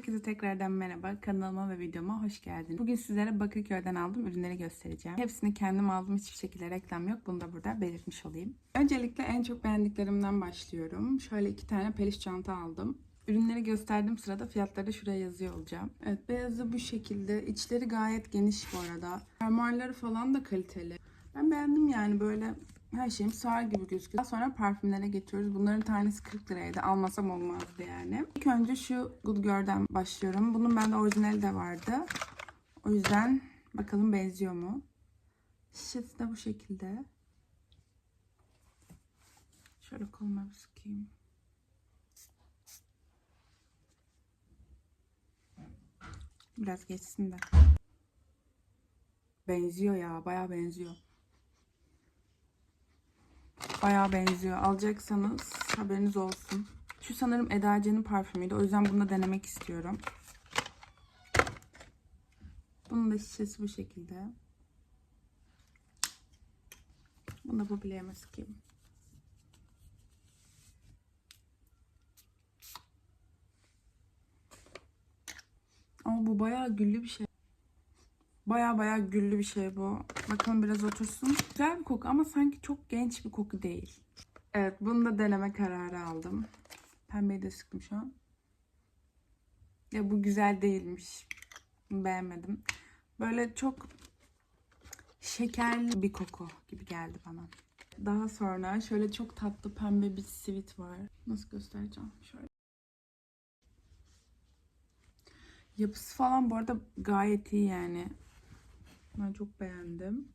Herkese tekrardan merhaba. Kanalıma ve videoma hoş geldiniz. Bugün sizlere Bakırköy'den aldığım ürünleri göstereceğim. Hepsini kendim aldım. Hiçbir şekilde reklam yok. Bunu da burada belirtmiş olayım. Öncelikle en çok beğendiklerimden başlıyorum. Şöyle iki tane peliş çanta aldım. Ürünleri gösterdiğim sırada fiyatları şuraya yazıyor olacağım. Evet beyazı bu şekilde. İçleri gayet geniş bu arada. Fermuarları falan da kaliteli. Ben beğendim yani böyle her şeyim sağır gibi gözüküyor. Daha sonra parfümlere geçiyoruz. Bunların tanesi 40 liraydı. Almasam olmazdı yani. İlk önce şu Good Girl'den başlıyorum. Bunun bende orijinali de vardı. O yüzden bakalım benziyor mu? Şişesi de bu şekilde. Şöyle koluma bir sıkayım. Biraz geçsin de. Benziyor ya. Bayağı benziyor. Bayağı benziyor. Alacaksanız haberiniz olsun. Şu sanırım Eda C'nin parfümüydü. O yüzden bunu da denemek istiyorum. Bunun da şişesi bu şekilde. Bunu da bu bileğime sıkayım. Ama bu bayağı güllü bir şey. Baya baya güllü bir şey bu. Bakalım biraz otursun. Güzel bir koku ama sanki çok genç bir koku değil. Evet bunu da deneme kararı aldım. Pembeyi de sıktım şu an. Ya bu güzel değilmiş. Beğenmedim. Böyle çok şekerli bir koku gibi geldi bana. Daha sonra şöyle çok tatlı pembe bir sweet var. Nasıl göstereceğim? Şöyle. Yapısı falan bu arada gayet iyi yani. Ben çok beğendim.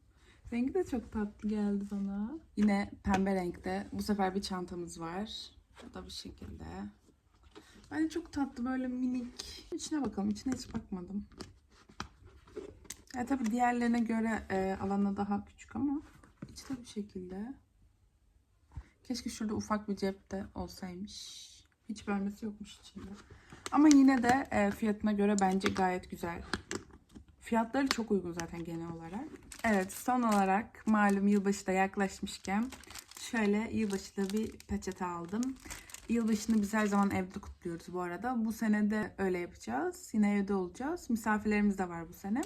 Rengi de çok tatlı geldi bana. Yine pembe renkte. Bu sefer bir çantamız var. Bu da bu şekilde. Bence çok tatlı böyle minik. İçine bakalım. İçine hiç bakmadım. Ya tabii diğerlerine göre e, alanı daha küçük ama içi de bu şekilde. Keşke şurada ufak bir cep de olsaymış. Hiç bölmesi yokmuş içinde. Ama yine de e, fiyatına göre bence gayet güzel. Fiyatları çok uygun zaten genel olarak. Evet son olarak malum yılbaşı da yaklaşmışken şöyle yılbaşında bir peçete aldım. Yılbaşını biz her zaman evde kutluyoruz bu arada. Bu sene de öyle yapacağız. Yine evde olacağız. Misafirlerimiz de var bu sene.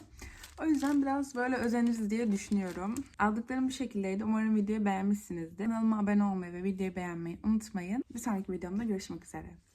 O yüzden biraz böyle özeniriz diye düşünüyorum. Aldıklarım bu şekildeydi. Umarım videoyu beğenmişsinizdir. Kanalıma abone olmayı ve videoyu beğenmeyi unutmayın. Bir sonraki videomda görüşmek üzere.